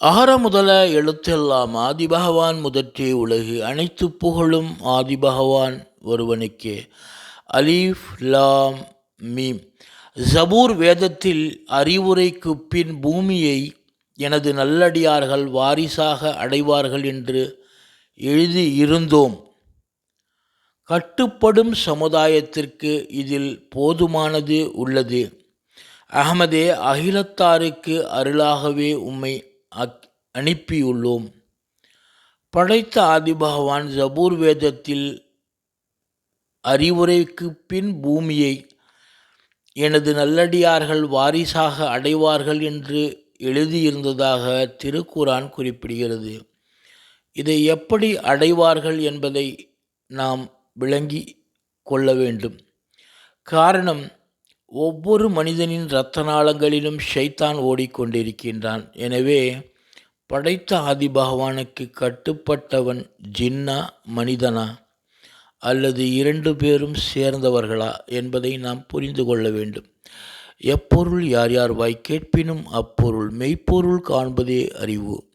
அகர முதல எழுத்தெல்லாம் ஆதிபகவான் முதற்றே உலகு அனைத்து புகழும் ஆதிபகவான் ஒருவனுக்கே. அலீஃப் லாம் மீம். ஜபூர் வேதத்தில் அறிவுரைக்கு பின் பூமியை எனது நல்லடியார்கள் வாரிசாக அடைவார்கள் என்று எழுதி இருந்தோம் கட்டுப்படும் சமுதாயத்திற்கு இதில் போதுமானது உள்ளது. அகமதே அகிலத்தாருக்கு அருளாகவே உம்மை அனுப்பியுள்ளோம். படைத்த ஆதிபகவான் ஜபூர் வேதத்தில் அறிவுரைக்கு பின் பூமியை எனது நல்லடியார்கள் வாரிசாக அடைவார்கள் என்று எழுதியிருந்ததாக திருக்குரான் குறிப்பிடுகிறது. இதை எப்படி அடைவார்கள் என்பதை நாம் விளங்கி கொள்ள வேண்டும். காரணம் ஒவ்வொரு மனிதனின் இரத்த நாளங்களிலும் ஷைத்தான் ஓடிக்கொண்டிருக்கின்றான். எனவே படைத்த ஆதி பகவானுக்கு கட்டுப்பட்டவன் ஜின்னா மனிதனா? அல்லது இரண்டு பேரும் சேர்ந்தவர்களா என்பதை நாம் புரிந்து கொள்ள வேண்டும். எப்பொருள் யார் யார் வாய் கேட்பினும் அப்பொருள் மெய்ப்பொருள் காண்பதே அறிவு.